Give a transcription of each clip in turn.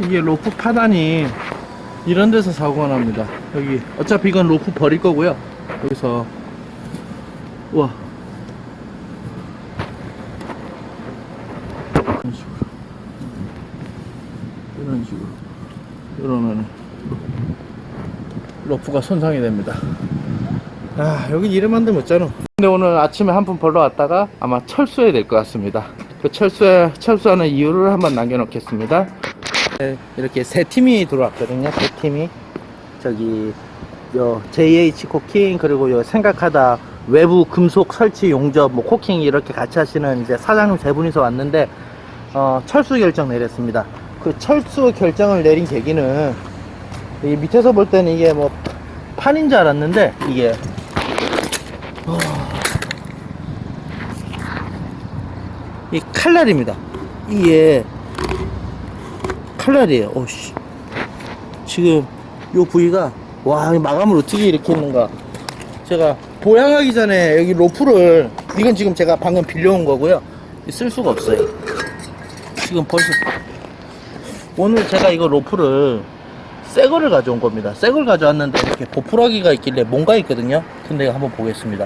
이게 로프 파단이 이런 데서 사고가 납니다. 여기 어차피 이건 로프 버릴 거고요. 여기서 우와 이런 식으로 이런 식으로 이러면 로프가 손상이 됩니다. 아 여기 이름 만들면 어쩌노 근데 오늘 아침에 한 푼 벌러 왔다가 아마 철수해야 될 것 같습니다 그 철수해, 철수하는 이유를 한번 남겨놓겠습니다 네, 이렇게 세 팀이 들어왔거든요 세 팀이 저기 요 JH 코킹 그리고 요 생각하다 외부 금속 설치 용접 뭐 코킹 이렇게 같이 하시는 이제 사장님 세 분이서 왔는데 어, 철수 결정 내렸습니다 그 철수 결정을 내린 계기는 이 밑에서 볼 때는 이게 뭐 판인 줄 알았는데 이게 어. 이 칼날입니다. 이게 칼날이에요. 오씨. 지금 요 부위가 와이 마감을 어떻게 이렇게 했는가. 제가 보양하기 전에 여기 로프를 이건 지금 제가 방금 빌려온 거고요. 쓸 수가 없어요. 지금 벌써 오늘 제가 이거 로프를 새 거를 가져온 겁니다. 새 걸 가져왔는데 이렇게 보풀하기가 있길래 뭔가 있거든요. 근데 한번 보겠습니다.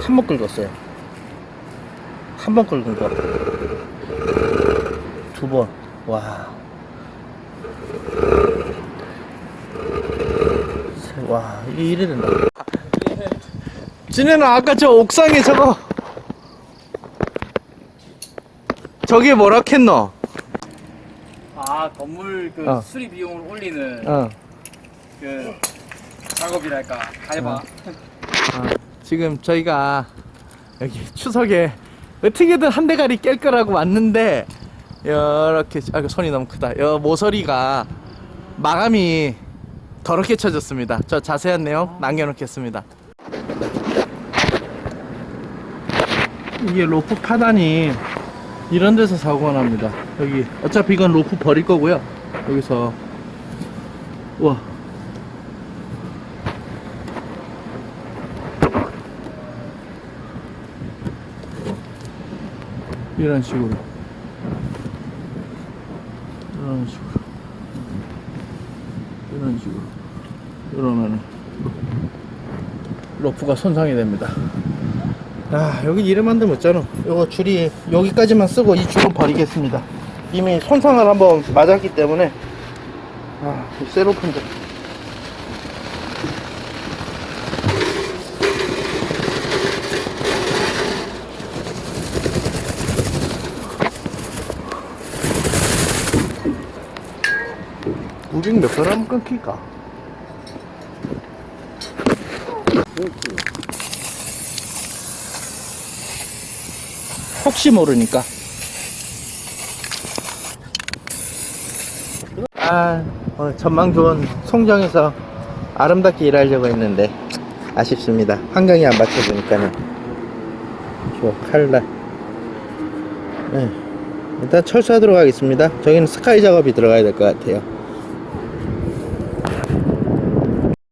한 번 긁었어요. 한 번 긁은 거. 두 번. 와. 세- 와, 이게 이래 된다. 진혜는 아까 저 옥상에 저거 저게 뭐라 했노? 아 건물 그 어. 수리 비용을 올리는 어. 그 작업이랄까 알바 어. 어, 지금 저희가 여기 추석에 어떻게든 한 대가리 깰 거라고 왔는데 이렇게 아이고 손이 너무 크다. 여 모서리가 마감이 더럽게 쳐졌습니다. 저 자세한 내용 남겨놓겠습니다. 이게 로프 파단이 이런 데서 사고가 납니다. 여기 어차피 이건 로프 버릴 거고요. 여기서 와 이런 식으로 이런 식으로. 이런 식으로. 이러면은 로프가 손상이 됩니다. 아 여기 이름 만들면 어쩌노. 요거 줄이 여기까지만 쓰고 이 줄은 버리겠습니다. 이미 손상을 한번 맞았기 때문에 아 세로프인 우린 몇 사람 끊길까? 혹시 모르니까. 아, 오늘 전망 좋은 송정에서 아름답게 일하려고 했는데 아쉽습니다. 환경이 안 받쳐주니까는. 저 칼날. 네. 일단 철수하도록 하겠습니다. 저기는 스카이 작업이 들어가야 될 것 같아요.